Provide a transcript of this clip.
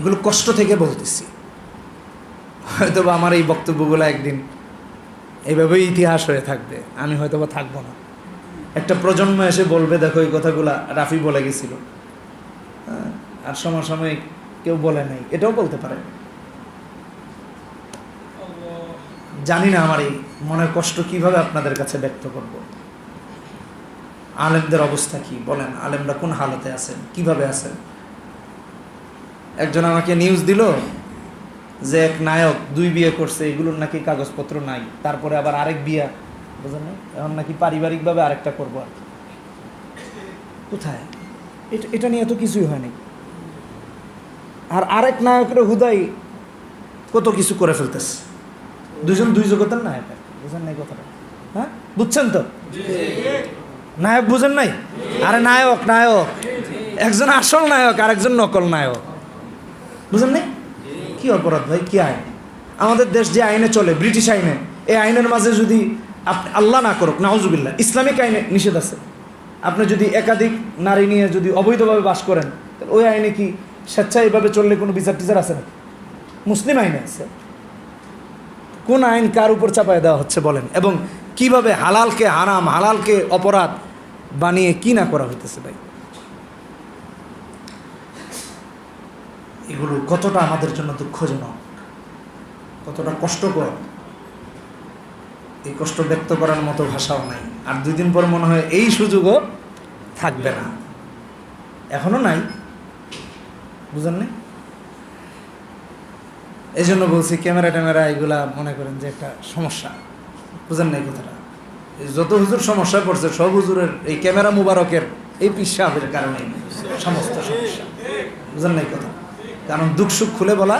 এগুলো কষ্ট থেকে বলতেছি। হয়তো বা আমার এই বক্তব্যগুলো একদিন এইভাবেই ইতিহাস হয়ে থাকবে আমি হয়তো বা থাকব না। একটা প্রজন্ম এসে বলবে দেখো এই কথাগুলা রাফি বলে গেছিল। হ্যাঁ, আর সমসাময়িক কেউ বলে নাই এটাও বলতে পারে। জানি না আমার এই মনের কষ্ট কীভাবে আপনাদের কাছে ব্যক্ত করব। আলেমদের অবস্থা কি? বলেন আলেমরা কোন হালতে আছেন? কীভাবে আছেন? একজন আমাকে নিউজ দিল যে এক নায়ক দুই বিয়ে করছে, এগুলোর নাকি কাগজপত্র নাই। তারপরে আবার আরেক বিয়া, বুঝলেন? এখন নাকি পারিবারিকভাবে আরেকটা করব আর কি। কোথায়? এটা এটা নিয়ে তো কিছুই হয়নি আর আরেক নায়কের হুদাই কত কিছু করে ফেলতেছে। দুজন দুই জগতের নায়ক। বুঝেন নাই কথাটা? হ্যাঁ? বুঝছেন তো? নায়ক বুঝেন নাই? আরে নায়ক নায়ক। একজন আসল নায়ক আর একজন নকল নায়ক। বুঝেন নাই? কি অপরাধ ভাই, কি আইন? আমাদের দেশ যে আইনে চলে, ব্রিটিশ আইনে, এই আইনের মাঝে যদি আপনি, আল্লাহ না করুক, নাউজুবিল্লাহ, ইসলামিক আইনে নিষেধ আছে। আপনি যদি একাধিক নারী নিয়ে যদি অবৈধভাবে বাস করেন ওই আইনে কি স্বেচ্ছায় এভাবে চললে কোনো বিচার টিচার আছে না মুসলিম আইনে আছে। কোন আইন কার উপর চাপায় দেওয়া হচ্ছে বলেন? এবং কীভাবে হালালকে হারাম, হালালকে অপরাধ বানিয়ে কি না করা হইতেছে ভাই? এগুলো কতটা আমাদের জন্য দুঃখজনক, কতটা কষ্টকর। এই কষ্ট ব্যক্ত করার মতো ভাষাও নাই। আর দুই দিন পর মনে হয় এই সুযোগও থাকবে না। এখনও নাই। বুঝেন না এই জন্য বলছি, ক্যামেরা ট্যামেরা এগুলা মনে করেন যে একটা সমস্যা। বুঝেন না এই কথাটা যত হুজুর সমস্যায় পড়ছে সব হুজুরের এই ক্যামেরা মুবারকের এই পিসাবের কারণে সমস্ত সমস্যা। বুঝেন না এই কথা কারণ দুঃখ সুখ খুলে বলা